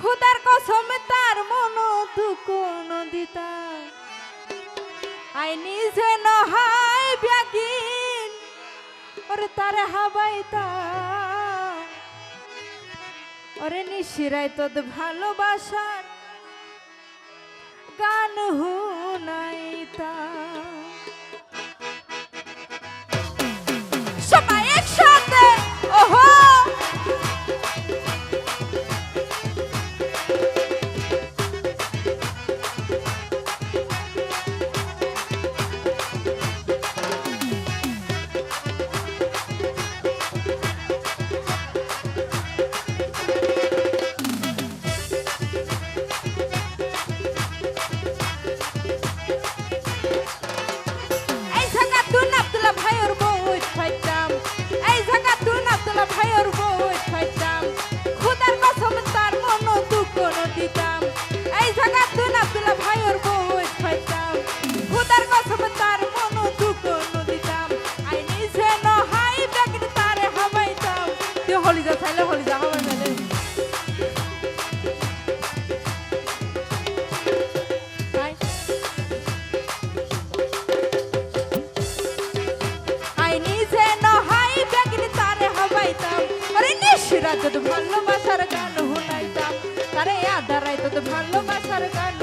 খুদার কসম তার মন দুঃখ নদিতা আই নিজে নহাই ব্যাগিন, ওরে তারে হাবাইতা। ওরে নিশিরাই তোদ ভালোবাসার গান হুনাইতা। সবাই যত ভালোবাসার গান হুনাইতাম তারে আধারাই তত ভালোবাসার গান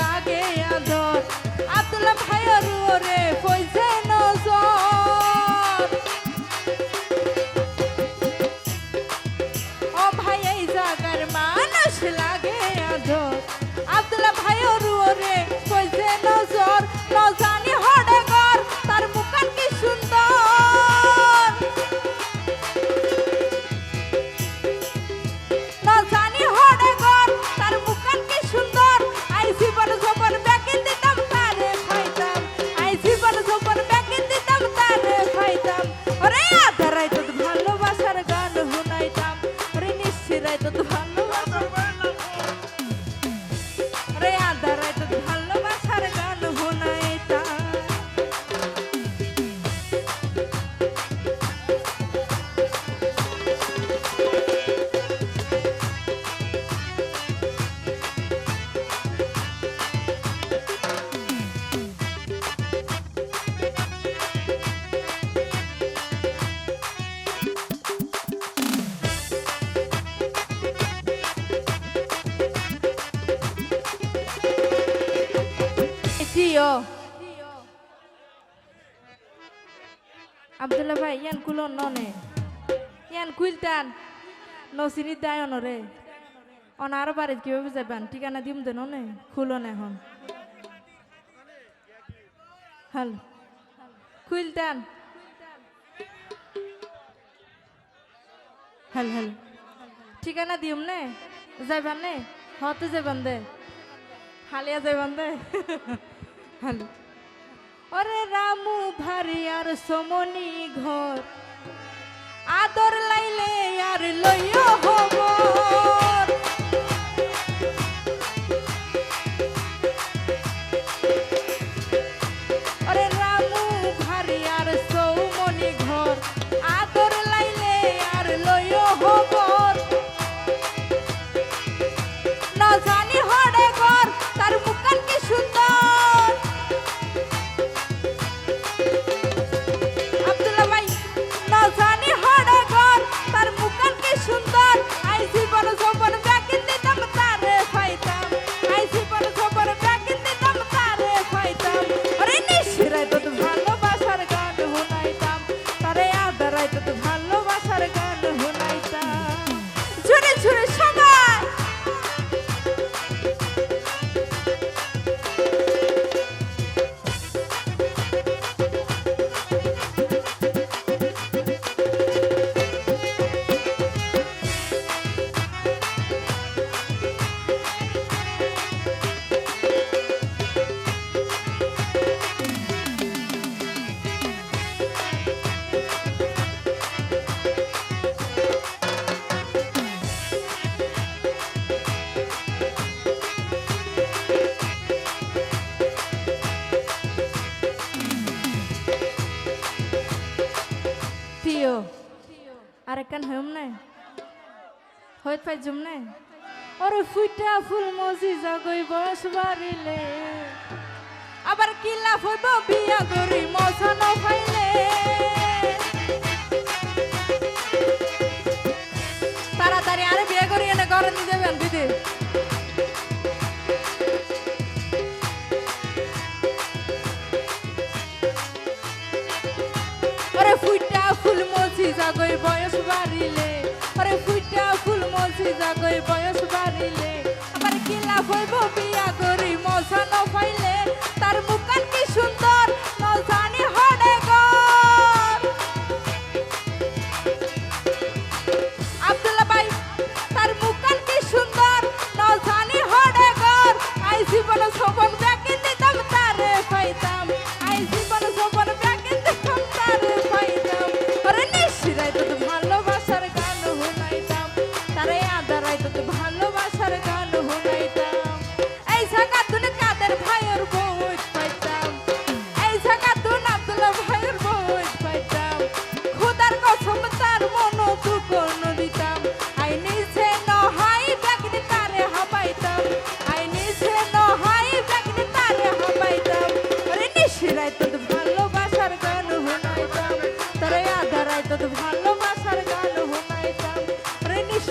লাগে আদর। আব্দুল্লাহ ভাইয়ের ওরে জিও আব্দুল্লাহ ভাই, ইয়ান কুলো ননে। ইয়ান কুইলতান। নসিনি দায় অনরে। অনার বাড়িত কীভাবে যাবেন ঠিকানা দিম দে ননে। খুলন এখন। হল কুইলতান। হল হল ঠিকানা দিম নে। যাইবান নে? হতে যাইবান দে। হালিয়া যাইবান দে। হ্যালো। ওরে রামু ভারিয়ার সমনি ঘর। আদর লাইলে প্রিয় আরেকখান হইম না হইত পাই জুম না ওরে ফুইটা ফুল মজি জগই বস বাড়িলে আবার কিলা হইব বিয়া করি মশন পাইলে তাড়াতাড়ি আরে বিয়ে করি এনে ঘরে নিয়ে দেবেন দিদি ওরে ফুইটা ফুল মছি জাগই বয়স বাড়িলে। আরে ফুইটা ফুল মছি জাগই বয়স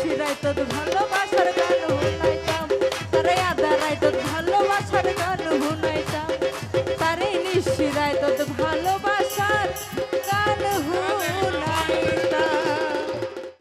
চিরাই তোর ভালোবাসার গান।